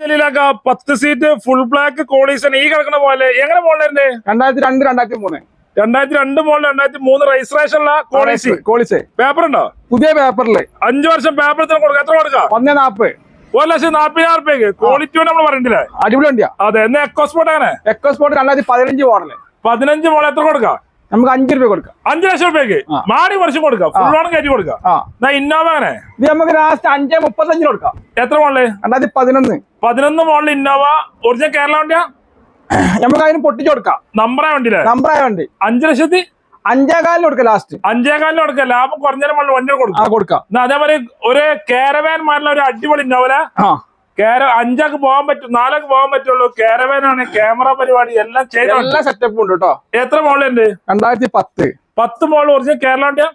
ജലീലാക്ക പത്ത് seat full black കോളീസൺ ഈ കിടക്കുന്ന പോലെ. എങ്ങനെ മോളിലെ രണ്ടായിരത്തി രണ്ട് രണ്ടായിരത്തി മൂന്ന്. രണ്ടായിരത്തി രണ്ട് മോളിൽ രണ്ടായിരത്തി മൂന്ന് രജിസ്ട്രേഷൻ കോളീസ്. കോളീസി. പേപ്പർ ഉണ്ടോ പുതിയ പേപ്പറിൽ. അഞ്ചു വർഷം പേപ്പർ കൊടുക്കാം. എത്ര കൊടുക്കാം? ഒന്നേ നാപ്പ് ഒരു ലക്ഷം നാപ്പതിനായിരം റുപ്യക്ക്. ക്വാളിറ്റി നമ്മൾ പറയണ്ടില്ല അടിപൊളി അതെ എന്നാ എക്കോസ്പോർട്ട് അങ്ങനെ എക്കോ സ്പോർട്ട് രണ്ടായിരത്തി പതിനഞ്ച് മോഡൽ. പതിനഞ്ച് മോഡൽ എത്ര കൊടുക്കാം? നമുക്ക് അഞ്ചു രൂപ കൊടുക്കാം. അഞ്ചു ലക്ഷം രൂപയ്ക്ക്? മാറി വർഷം കൊടുക്കാം. ഫുൾ ഓണം കയറ്റി കൊടുക്കാം. ഇന്നോവനെ ഇത് നമുക്ക് ലാസ്റ്റ് അഞ്ചേ മുപ്പത്തഞ്ചിന് കൊടുക്കാം. എത്ര മോളിൽ രണ്ടായിരത്തി പതിനൊന്ന്. പതിനൊന്ന് മോളിൽ ഇന്നോവ. ഒറിജിനൽ കേരള വണ്ടിയാ? നമുക്ക് അതിന് പൊട്ടിച്ചു കൊടുക്കാം. നമ്പറായ വണ്ടിയിലെ നമ്പറായ വണ്ടി. അഞ്ചു ലക്ഷത്തി? അഞ്ചേകാലിന് കൊടുക്കാം ലാസ്റ്റ്. അഞ്ചേകാലിന് കൊടുക്കാം. ലാഭം കുറഞ്ഞാലും വണ്ടി കൊടുക്കാം. കൊടുക്കാം. അതേപോലെ ഒരു കാരവാൻ മാറിലെ ഒരു അടിപൊളി ഇന്നോവല കേര അഞ്ചാക്ക് പോകാൻ പറ്റും നാലാക്ക് പോകാൻ പറ്റുള്ളൂ. കേരവനാണ് ക്യാമറ പരിപാടി. എല്ലാം ചെയ്ത? എല്ലാം സെറ്റപ്പും ഉണ്ട് കേട്ടോ എത്ര മോളുണ്ട് രണ്ടായിരത്തി പത്ത്. പത്ത് മോൾ ഒറിജിനൽ കേരള വണ്ടിയാ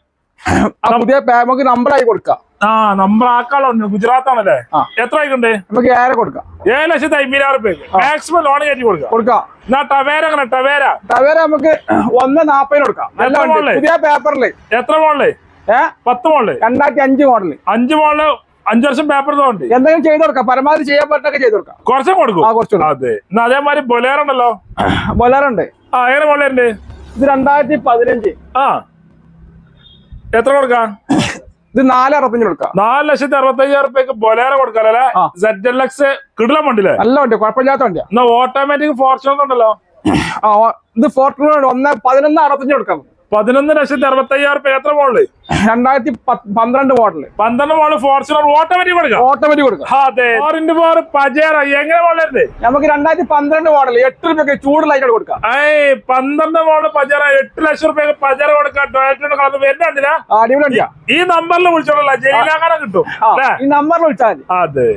പുതിയ പേ- നമ്പർ ആയി കൊടുക്കാം. ആ നമ്പർ ആക്കാളുണ്ട് ഗുജറാത്ത് ആണല്ലേ എത്ര ആയിക്കണ്ടേ നമുക്ക് ഏറെ കൊടുക്കാം. ഏഴ് ലക്ഷത്തി അമ്പതിനായിരം രൂപ മാക്സിമം ലോൺ കയറ്റി കൊടുക്കാം. കൊടുക്കാം. എന്നാ ടവേര അങ്ങനെ ടവേര? ടവേര നമുക്ക് ഒന്ന് നാപ്പതിന് കൊടുക്കാം. നല്ല? പുതിയ പേപ്പറിൽ എത്ര മോളിൽ? ഏഹ് പത്ത് മോളിൽ? രണ്ടായിരത്തി അഞ്ച് മോഡൽ. അഞ്ച് മോളിൽ അഞ്ചു വർഷം പേപ്പർ തോണ്ട് എന്തെങ്കിലും ചെയ്ത് കൊടുക്കാം. പരമാവധി ചെയ്യാൻ പറ്റൊക്കെ ചെയ്ത് കൊടുക്കാം. കുറച്ചും കൊടുക്കും. ആ കുറച്ച് അതെ. എന്നാ അതേമാതിരി ബൊലേറോ ഉണ്ടല്ലോ ബൊലേറുണ്ട്. ആ എങ്ങനെ ബൊലേറുണ്ട്? ഇത് രണ്ടായിരത്തി പതിനഞ്ച് ആ. എത്ര കൊടുക്കാം? ഇത് നാല് അറുപത്തഞ്ചിന് കൊടുക്കാം. നാല് ലക്ഷത്തി അറുപത്തയ്യായിരം റുപ്യക്ക് ബൊലേറോ കൊടുക്കാല്ലേ ആ. സെഡ് എൽ എക്സ് കിടിലം വണ്ടില്ലേ നല്ല വണ്ടി കുഴപ്പമില്ലാത്ത വണ്ടിയാ. എന്നാ ഓട്ടോമാറ്റിക് ഫോർച്യൂണർ ഉണ്ടല്ലോ? ആ ഇത് ഫോർച്ചുണ്ട് ഒന്ന് പതിനൊന്ന് അറുപത്തഞ്ച് കൊടുക്കാം. പതിനൊന്ന് ലക്ഷത്തി അറുപത്തി അയ്യായിരം പേര് എത്ര മോളിൽ? രണ്ടായിരത്തി പന്ത്രണ്ട് മോഡൽ. പന്ത്രണ്ട് മോൾ ഫോർച്യൂണർ ഓട്ടോമാറ്റിക് കൊടുക്കാം. ഓട്ടോമാറ്റിക് കൊടുക്കാം. അതെ. ഫോർ ഇന്റു ഫോർ പജേറ എങ്ങനെ മോളരുത് നമുക്ക് രണ്ടായിരത്തി പന്ത്രണ്ട് മോഡൽ എട്ട് രൂപയ്ക്ക് ചൂടുള്ള കൊടുക്കാം. ഏയ് പന്ത്രണ്ട് മോൾ പജേറ എട്ട് ലക്ഷം റുപ്യ പജേറ കൊടുക്കാം. ടൊയറ്റയുടെ കളർ അടിപൊളി ഈ നമ്പറിൽ വിളിച്ചോളല്ല ജയിലാകാരം കിട്ടും. ഈ നമ്പറിൽ വിളിച്ചാൽ അതെ.